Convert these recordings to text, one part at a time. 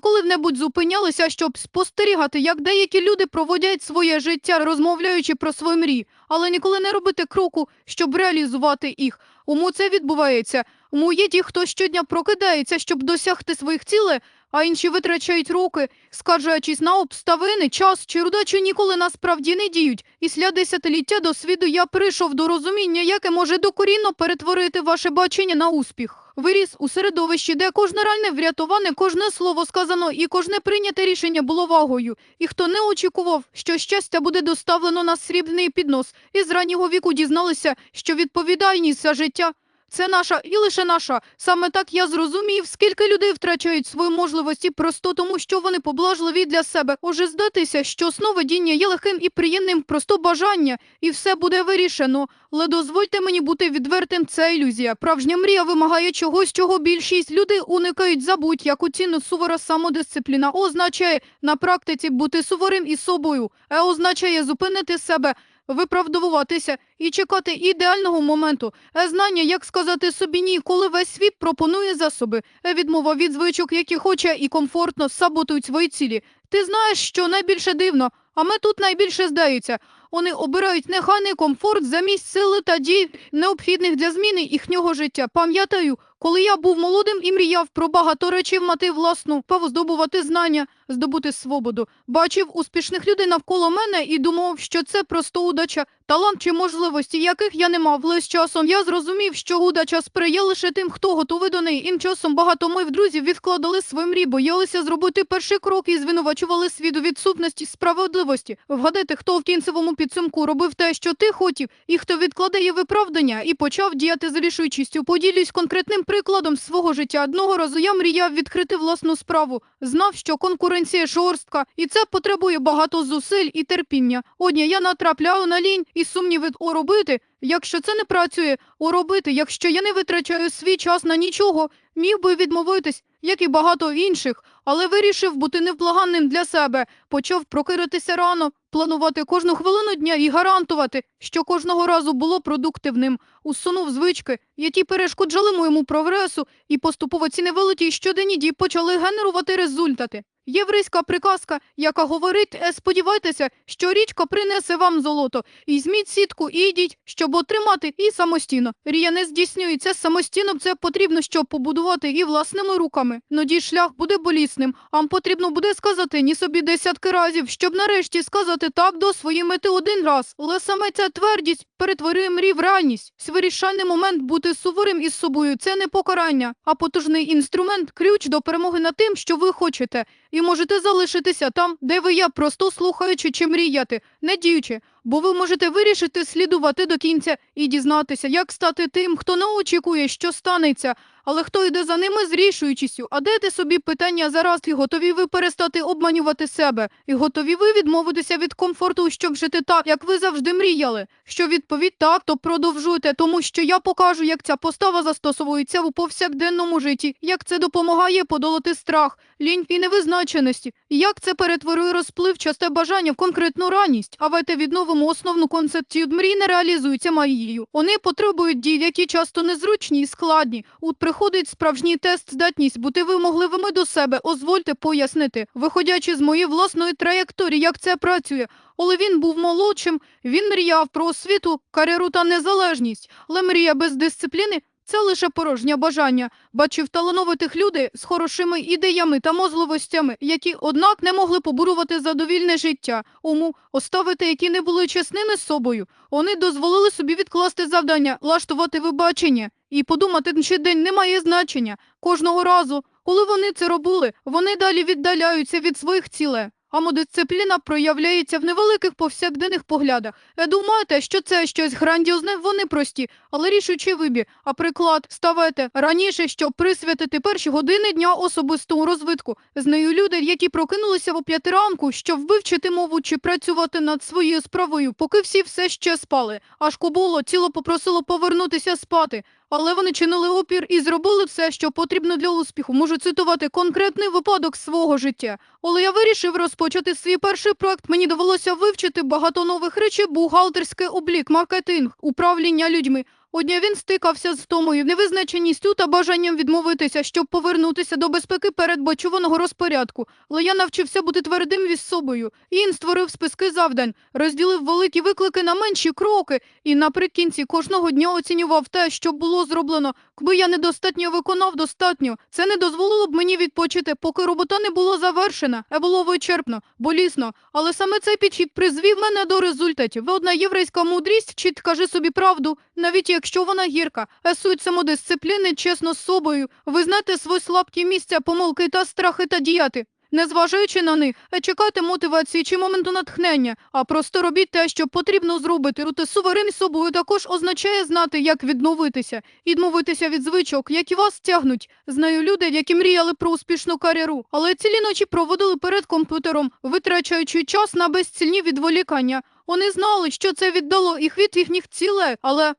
Коли-небудь зупинялися, щоб спостерігати, як деякі люди проводять своє життя, розмовляючи про свої мрії, але ніколи не робити кроку, щоб реалізувати їх. Уму це відбувається. Уму є ті, хто щодня прокидається, щоб досягти своїх цілей, а інші витрачають роки, скаржуючись на обставини, час чи удачу ніколи насправді не діють. Після десятиліття досвіду я прийшов до розуміння, яке може докорінно перетворити ваше бачення на успіх. Виріс у середовищі, де кожне реальне врятоване, кожне слово сказано і кожне прийняте рішення було вагою. І хто не очікував, що щастя буде доставлено на срібний піднос, і з раннього віку дізналися, що відповідальність за життя це наша і лише наша. Саме так я зрозумів, скільки людей втрачають свої можливості просто тому, що вони поблажливі для себе. Уже здатися, що сновидіння є легким і приємним, просто бажання, і все буде вирішено. Але дозвольте мені бути відвертим, це ілюзія. Правжня мрія вимагає чогось, чого більшість людей уникають забудь, як оціну сувора самодисципліна означає на практиці бути суворим із собою, е означає зупинити себе. Виправдовуватися і чекати ідеального моменту, е знання, як сказати собі ні, коли весь світ пропонує засоби, е відмова від звичок, які хоче і комфортно саботують свої цілі. Ти знаєш, що найбільше дивно, а ми тут найбільше здаються. Вони обирають нехайний комфорт замість сили та дій, необхідних для зміни їхнього життя. Пам'ятаю, коли я був молодим і мріяв про багато речей мати власну, право здобувати знання, здобути свободу. Бачив успішних людей навколо мене і думав, що це просто удача, талант чи можливості, яких я не мав. З часом я зрозумів, що удача сприяє лише тим, хто готовий до неї. Ім часом багато моїх друзів відкладали свої мрії, боялися зробити перший крок і звинувачували світ відсутності справедливості. Вгадайте, хто в кінцевому підсумку робив те, що ти хотів, і хто відкладає виправдання і почав діяти з рішучістю. Поділюсь конкретним прикладом свого життя. Одного разу я мріяв відкрити власну справу. Знав, що конкуренція жорстка, і це потребує багато зусиль і терпіння. Одні я натрапляю на лінь і сумніви о робити. Якщо це не працює, о робити, якщо я не витрачаю свій час на нічого, міг би відмовитись, як і багато інших, але вирішив бути невблаганним для себе, почав прокидатися рано, планувати кожну хвилину дня і гарантувати, що кожного разу було продуктивним. Усунув звички, які перешкоджали моєму прогресу, і поступово ці невеликі щоденні дії почали генерувати результати. Єврейська приказка, яка говорить, «Е, сподівайтеся, що річка принесе вам золото, візьміть сітку і йдіть, щоб отримати і самостійно. Рія не здійснюється самостійно, це потрібно, щоб побудувати і власними руками. Ноді шлях буде болісним, вам потрібно буде сказати ні собі десятки разів, щоб нарешті сказати так до своєї мети один раз. Але саме ця твердість перетворює мрій в реальність. Свій вирішальний момент бути суворим із собою це не покарання, а потужний інструмент, ключ до перемоги над тим, що ви хочете. І можете залишитися там, де ви є, просто слухаючи чи мріяти, не діючи, бо ви можете вирішити слідувати до кінця і дізнатися, як стати тим, хто не очікує, що станеться, але хто йде за ними з рішуючістю. А ти собі питання зараз і готові ви перестати обманювати себе, і готові ви відмовитися від комфорту, щоб жити так, як ви завжди мріяли. Що відповідь так, то продовжуйте, тому що я покажу, як ця постава застосовується у повсякденному житті, як це допомагає подолати страх, лінь і невизначеності, як це перетворює розпливчасте бажання в конкретну ранність. А вайте відновимо основну концепцію мрій не реалізується магією. Вони потребують дій, які часто незручні і складні. От приходить справжній тест здатність бути вимогливими до себе. Озвольте пояснити, виходячи з моєї власної траєкторії, як це працює. Але він був молодшим, він мріяв про освіту, кар'єру та незалежність. Але мрія без дисципліни це лише порожнє бажання. Бачив талановитих людей з хорошими ідеями та можливостями, які, однак, не могли побурувати задовільне життя, уму, оставити, які не були чесними з собою. Вони дозволили собі відкласти завдання, влаштувати вибачення і подумати, що день не має значення. Кожного разу, коли вони це робили, вони далі віддаляються від своїх цілей. Самодисципліна проявляється в невеликих повсякденних поглядах. Ви думаєте, що це щось грандіозне, вони прості, але рішучий вибір. А приклад ставайте раніше, щоб присвятити перші години дня особистому розвитку. З нею люди, які прокинулися о п'яти ранку, щоб вивчити мову чи працювати над своєю справою, поки всі все ще спали. Аж кобуло ціло попросило повернутися спати. Але вони чинили опір і зробили все, що потрібно для успіху. Можу цитувати конкретний випадок свого життя. Коли я вирішив розпочати свій перший проект, мені довелося вивчити багато нових речей, бухгалтерський облік, маркетинг, управління людьми. Одня він стикався з втомою, невизначеністю та бажанням відмовитися, щоб повернутися до безпеки передбачуваного розпорядку. Але я навчився бути твердим із собою. Він створив списки завдань, розділив великі виклики на менші кроки і наприкінці кожного дня оцінював те, що було зроблено. Якби я недостатньо виконав достатньо, це не дозволило б мені відпочити, поки робота не була завершена, а було вичерпно, болісно. Але саме цей підхід призвів мене до результатів. Одна єврейська мудрість, вчить кажи собі правду, навіть якщо вона гірка. Е, Суть самодисципліни, чесно з собою, визнати свої слабкі місця, помилки та страхи та діяти. Незважаючи на них, е, чекати мотивації чи моменту натхнення, а просто робіть те, що потрібно зробити. Бути суверен з собою також означає знати, як відновитися, відмовитися від звичок, які вас тягнуть. Знаю люди, які мріяли про успішну кар'єру, але цілі ночі проводили перед комп'ютером, витрачаючи час на безцільні відволікання. Вони знали, що це віддало їх від їхніх цілей, але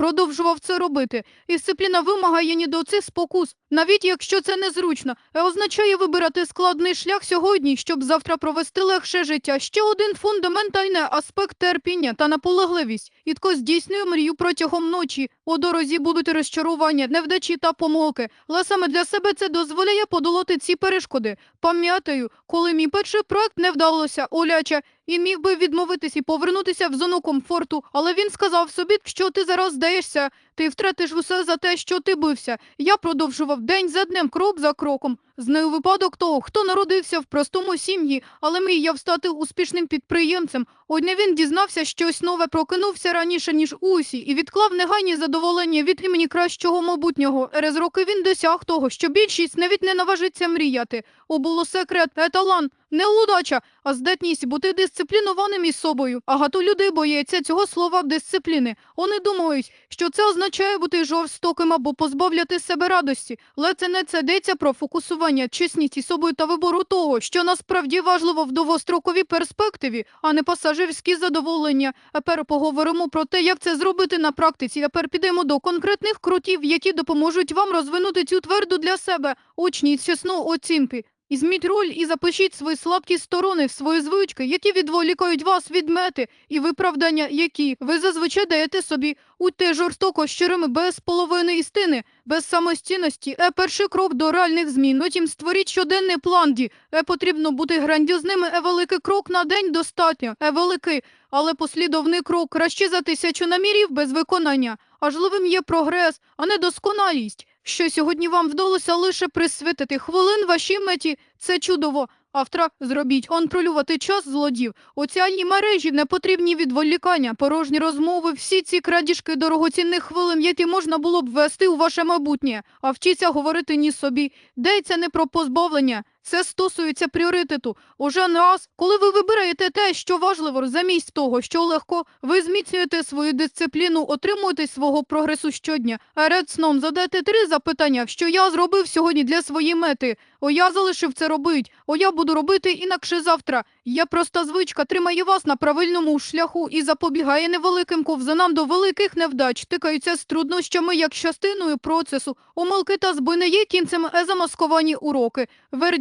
продовжував це робити. Дисципліна вимагає ні до цих спокус, навіть якщо це незручно, а означає вибирати складний шлях сьогодні, щоб завтра провести легше життя. Ще один фундаментальний аспект терпіння та наполегливість. Ідко здійснює мрію протягом ночі. У дорозі будуть розчарування, невдачі та помилки. Але саме для себе це дозволяє подолати ці перешкоди. Пам'ятаю, коли мій перший проект не вдалося, Оляча, і міг би відмовитись і повернутися в зону комфорту, але він сказав собі, що ти зараз здаєшся, ти втратиш усе за те, що ти бився. Я продовжував день за днем, крок за кроком. Знаю випадок того, хто народився в простому сім'ї, але мріяв стати успішним підприємцем. Одне він дізнався щось нове, прокинувся раніше, ніж усі, і відклав негайні задоволення від імені кращого майбутнього. Через роки він досяг того, що більшість навіть не наважиться мріяти. О, було секрет, еталан, не удача, а здатність бути дисциплінованим із собою. Багато людей бояться цього слова дисципліни. Вони думають, що це означає бути жорстоким або позбавляти себе радості. Але це не це йдеться про фокусування, чесність собою та вибору того, що насправді важливо в довгостроковій перспективі, а не пасажирські задоволення. А тепер поговоримо про те, як це зробити на практиці. А Тепер підемо до конкретних крутів, які допоможуть вам розвинути цю тверду для себе очність чесну оцінки. Ізміть роль і запишіть свої слабкі сторони, в свої звички, які відволікають вас від мети і виправдання, які ви зазвичай даєте собі. Будьте жорстоко щирими без половини істини, без самостійності. Е, перший крок до реальних змін. Потім створіть щоденний план ді. Е, потрібно бути грандіозними. Е, великий крок на день достатньо. Е, великий, але послідовний крок краще за тисячу намірів без виконання. Важливим є прогрес, а не досконалість. Що сьогодні вам вдалося лише присвятити хвилин вашій меті, це чудово. Автора зробіть контролювати час злодів. Оціальні мережі непотрібні відволікання, порожні розмови, всі ці крадіжки дорогоцінних хвилин, які можна було б ввести у ваше майбутнє. А вчіться говорити ні собі. Деться не про позбавлення. Це стосується пріоритету. Уже не раз, коли ви вибираєте те, що важливо, замість того, що легко, ви зміцнюєте свою дисципліну, отримуєте свого прогресу щодня. А перед сном задайте три запитання, що я зробив сьогодні для своєї мети. О, я залишив це робить. О, я буду робити інакше завтра. Є проста звичка, тримає вас на правильному шляху і запобігає невеликим ковзанам до великих невдач. Тикаються з труднощами як частиною процесу. Омилки та збини є кінцем е, замасковані уроки.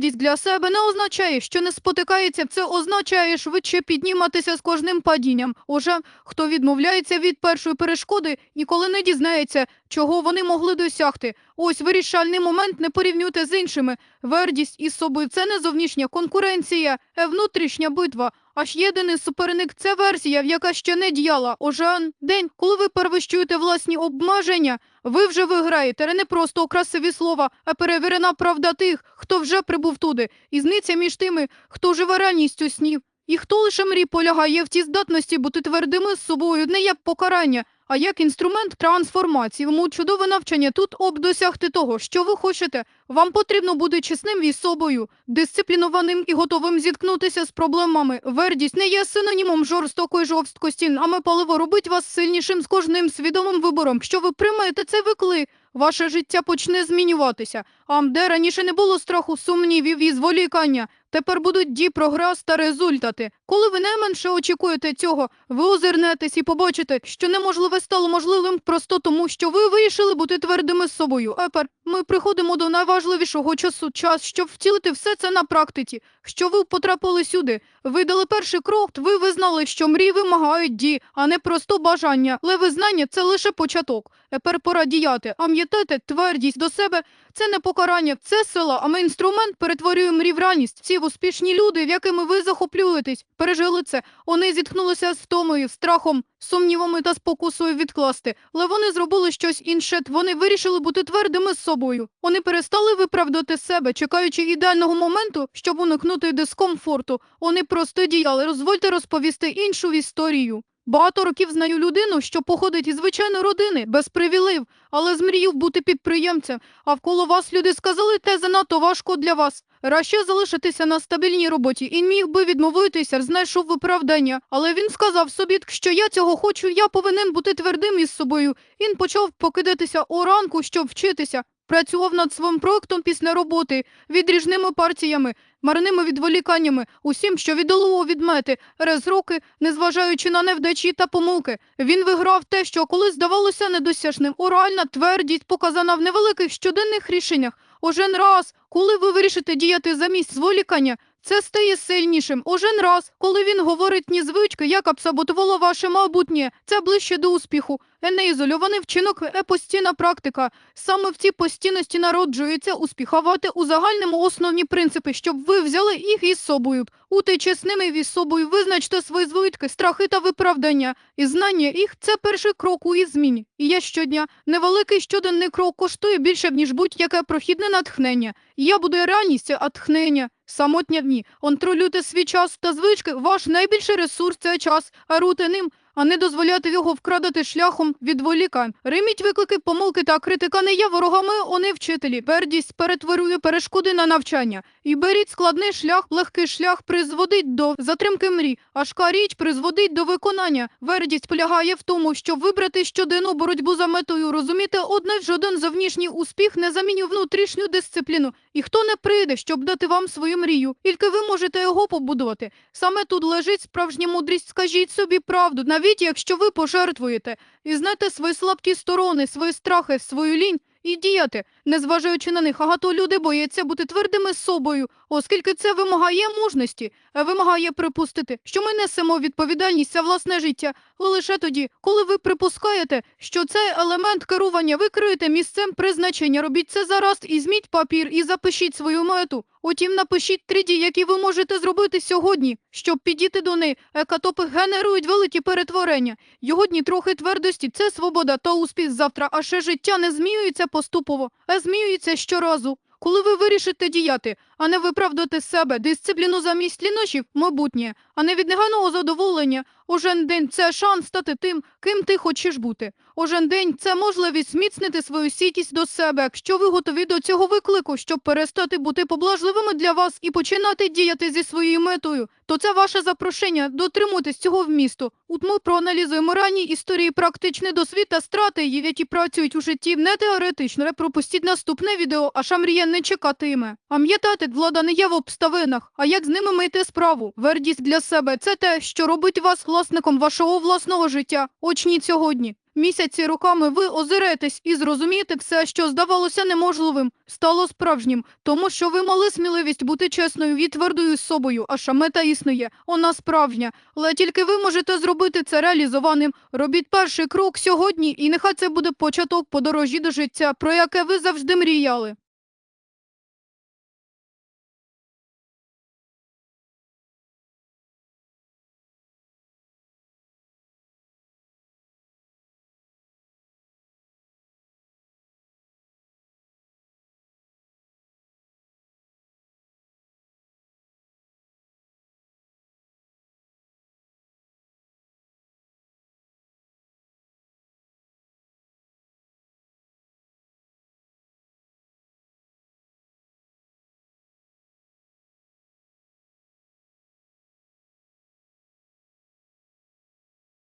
Вердість для себе не означає, що не спотикається. Це означає швидше підніматися з кожним падінням. Уже хто відмовляється від першої перешкоди, ніколи не дізнається, чого вони могли досягти. Ось вирішальний момент не порівнюйте з іншими. Вердість із собою це не зовнішня конкуренція, а внутрішня битва. Аж єдиний суперник це версія, яка ще не діяла. Ожан день, коли ви перевищуєте власні обмеження, ви вже виграєте. Не просто красиві слова, а перевірена правда тих, хто вже прибув туди. Ізниця між тими, хто живе реальністю снів. І хто лише мрій полягає в тій здатності бути твердими з собою, не як покарання, а як інструмент трансформації. Тому чудове навчання тут об досягти того, що ви хочете. Вам потрібно бути чесним із собою, дисциплінованим і готовим зіткнутися з проблемами. Вердість не є синонімом жорстокої жорсткості, а ми паливо робить вас сильнішим з кожним свідомим вибором. Що ви приймаєте цей виклик, ваше життя почне змінюватися. Ам, де раніше не було страху, сумнівів і зволікання. Тепер будуть ді прогрес та результати. Коли ви найменше очікуєте цього, ви озирнетесь і побачите, що неможливе стало можливим просто тому, що ви вирішили бути твердими з собою. А тепер ми приходимо до найважливішого часу, час, щоб втілити все це на практиці. Що ви потрапили сюди, ви дали перший крок, ви визнали, що мрії вимагають дій, а не просто бажання. Але визнання це лише початок. Тепер пора діяти. Пам'ятайте, твердість до себе це не покарання, це сила, а ми інструмент перетворюємо реальність. Ці успішні люди, в якими ви захоплюєтесь, пережили це. Вони зіткнулися з втомою, страхом, сумнівами та спокусою відкласти. Але вони зробили щось інше. Вони вирішили бути твердими з собою. Вони перестали виправдати себе, чекаючи ідеального моменту, щоб уникнути дискомфорту. Вони просто діяли. Розвольте розповісти іншу історію. Багато років знаю людину, що походить із звичайної родини, без привілеїв, але змріяв бути підприємцем. А вколо вас люди сказали, те занадто важко для вас. Краще залишитися на стабільній роботі. І міг би відмовитися, знайшов виправдання. Але він сказав собі, що я цього хочу, я повинен бути твердим із собою. Він почав покидатися у ранку, щоб вчитися. Працював над своїм проектом після роботи, відріжними партіями, марними відволіканнями, усім, що віддало від мети, рез роки, незважаючи на невдачі та помилки. Він виграв те, що колись здавалося недосяжним. Оральна твердість показана в невеликих щоденних рішеннях. Ожен раз, коли ви вирішите діяти замість зволікання, це стає сильнішим. Ожен раз, коли він говорить ні звички, яка б ваше майбутнє, це ближче до успіху. Е, Неізольований вчинок е постійна практика. Саме в цій постійності народжується успіхувати у загальному основні принципи, щоб ви взяли їх із собою. Ути чесними із собою, визначте свої звички, страхи та виправдання. І знання їх це перший крок у їх зміні. І я щодня невеликий щоденний крок коштує більше, ніж будь-яке прохідне натхнення. І я буду реальністю, а тхнення. Самотня дні. Контролюйте свій час та звички. Ваш найбільший ресурс це час, а рути ним, а не дозволяти його вкрадати шляхом відволікань. Риміть виклики, помилки та критика не є ворогами, вони вчителі. Бердість перетворює перешкоди на навчання. І беріть складний шлях, легкий шлях призводить до затримки мрій, а шкаріч призводить до виконання. Вердість полягає в тому, щоб вибрати щоденну боротьбу за метою, розуміти одне жоден зовнішній успіх не замінює внутрішню дисципліну. І хто не прийде, щоб дати вам свою мрію, тільки ви можете його побудувати. Саме тут лежить справжня мудрість. Скажіть собі правду, навіть якщо ви пожертвуєте, і знайте свої слабкі сторони, свої страхи, свою лінь. І діяти, незважаючи на них, багато людей бояться бути твердими з собою, оскільки це вимагає мужності, вимагає припустити, що ми несемо відповідальність за власне життя лише тоді, коли ви припускаєте, що цей елемент керування ви криєте місцем призначення. Робіть це зараз і зміть папір і запишіть свою мету. Утім, напишіть три дії, які ви можете зробити сьогодні, щоб підійти до неї. Екатопи генерують великі перетворення. Його дні трохи твердості це свобода та успіх завтра, а ще життя не змінюється поступово, змінюється щоразу. Коли ви вирішите діяти, а не виправдати себе, дисципліну замість лінощів, майбутнє, а не від неганого задоволення. Ожен день це шанс стати тим, ким ти хочеш бути. Ожен день це можливість зміцнити свою сітість до себе, якщо ви готові до цього виклику, щоб перестати бути поблажливими для вас і починати діяти зі своєю метою. То це ваше запрошення дотримуйтесь цього вмісту. От ми проаналізуємо ранні історії практичний досвід та стратегії, які працюють у житті не теоретично. Пропустіть наступне відео, а шамрія не чекатиме. Пам'ятайте, влада не є в обставинах, а як з ними мити справу. Вердість для себе це те, що робить вас власником вашого власного життя. Очніть сьогодні. Місяці роками ви озираєтесь і зрозумієте все, що здавалося неможливим, стало справжнім, тому що ви мали сміливість бути чесною і твердою з собою, а шамета існує, вона справжня. Але тільки ви можете зробити це реалізованим. Робіть перший крок сьогодні, і нехай це буде початок подорожі до життя, про яке ви завжди мріяли.